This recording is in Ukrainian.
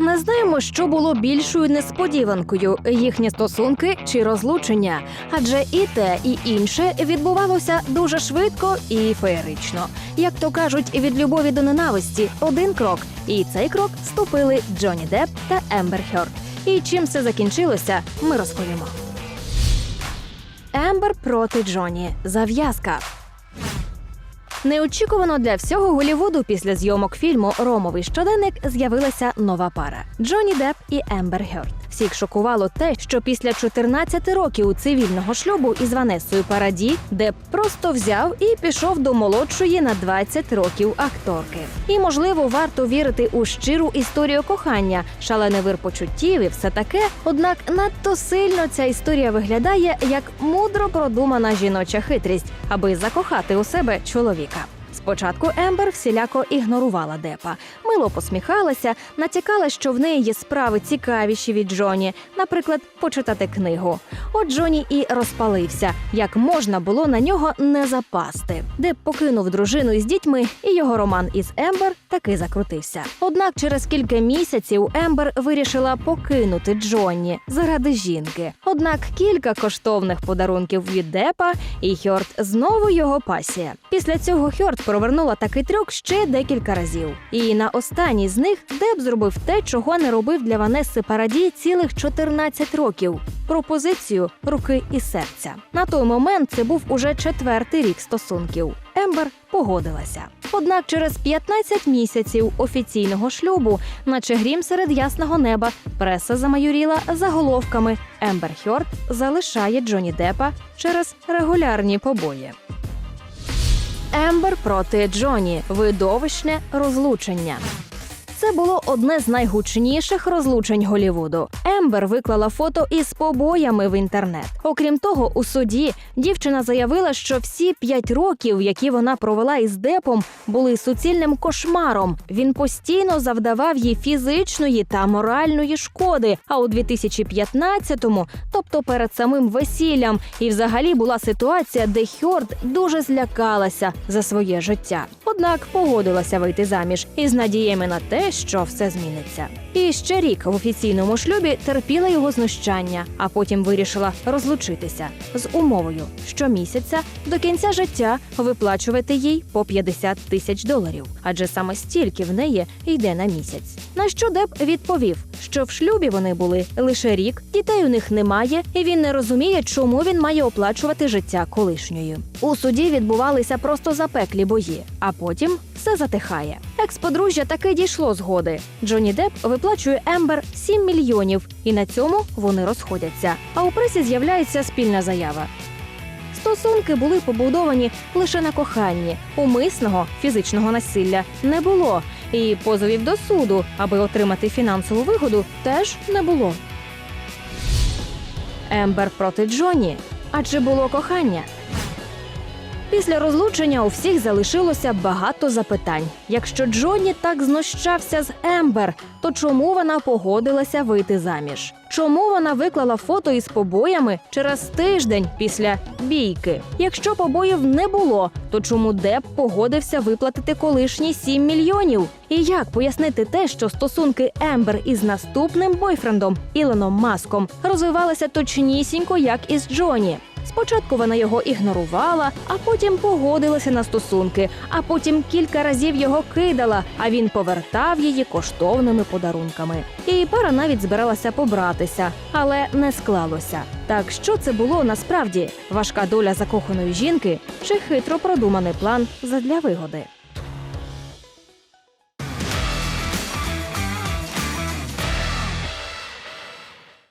Не знаємо, що було більшою несподіванкою їхні стосунки чи розлучення, адже і те, і інше відбувалося дуже швидко і феєрично. Як то кажуть, від любові до ненависті один крок, і цей крок ступили Джонні Депп та Ембер Хьорд. І чим все закінчилося, ми розповімо. Ембер проти Джоні. Зав'язка. Неочікувано для всього Голівуду після зйомок фільму Ромовий щоденник з'явилася нова пара Джонні Депп і Ембер Хьорд. Всіх шокувало те, що після 14 років цивільного шлюбу із Ванесою Параді Депп просто взяв і пішов до молодшої на 20 років акторки. І можливо варто вірити у щиру історію кохання, шалений вир почуттів і все таке. Однак надто сильно ця історія виглядає як мудро продумана жіноча хитрість, аби закохати у себе чоловіка. Спочатку Ембер всіляко ігнорувала Депа, мило посміхалася, натякала, що в неї є справи цікавіші від Джоні, наприклад, почитати книгу. От Джоні і розпалився, як можна було на нього не запасти. Деп покинув дружину із дітьми, і його роман із Ембер таки закрутився. Однак через кілька місяців Ембер вирішила покинути Джонні заради жінки. Однак кілька коштовних подарунків від Депа, і Хьорд знову його пасія. Після цього Хьорд провернула такий трюк ще декілька разів. І на останній з них Деп зробив те, чого не робив для Ванеси Параді цілих 14 років. Пропозицію руки і серця. На той момент це був уже четвертий рік стосунків. Ембер погодилася. Однак через 15 місяців офіційного шлюбу, наче грім серед ясного неба, преса замайоріла заголовками Ембер Хьорд залишає Джоні Депа через регулярні побої. Ембер проти Джоні видовищне розлучення. Це було одне з найгучніших розлучень Голівуду. Ембер виклала фото із побоями в інтернет. Окрім того, у суді дівчина заявила, що всі п'ять років, які вона провела із Депом, були суцільним кошмаром. Він постійно завдавав їй фізичної та моральної шкоди. А у 2015-му, тобто перед самим весіллям, і взагалі була ситуація, де Хьорд дуже злякалася за своє життя. Однак погодилася вийти заміж із надіями на те, що все зміниться. І ще рік в офіційному шлюбі терпіла його знущання, а потім вирішила розлучитися з умовою щомісяця до кінця життя виплачувати їй по 50 тисяч доларів, адже саме стільки в неї йде на місяць. На що Деп відповів, що в шлюбі вони були лише рік, дітей у них немає, і він не розуміє, чому він має оплачувати життя колишньої. У суді відбувалися просто запеклі бої, а потім все затихає. Екс-подружжя таки дійшло згоди. Джонні Депп виплачує Ембер 7 мільйонів, і на цьому вони розходяться. А у пресі з'являється спільна заява. Стосунки були побудовані лише на коханні. Умисного фізичного насилля не було, і позовів до суду, аби отримати фінансову вигоду, теж не було. Ембер проти Джоні. Адже було кохання? Після розлучення у всіх залишилося багато запитань. Якщо Джонні так знущався з Ембер, то чому вона погодилася вийти заміж? Чому вона виклала фото із побоями через тиждень після бійки? Якщо побоїв не було, то чому Деп погодився виплатити колишні 7 мільйонів? І як пояснити те, що стосунки Ембер із наступним бойфрендом Ілоном Маском розвивалися точнісінько, як із Джоні? Спочатку вона його ігнорувала, а потім погодилася на стосунки, а потім кілька разів його кидала, а він повертав її коштовними подарунками. Її пара навіть збиралася побратися, але не склалося. Так що це було насправді важка доля закоханої жінки чи хитро продуманий план задля вигоди?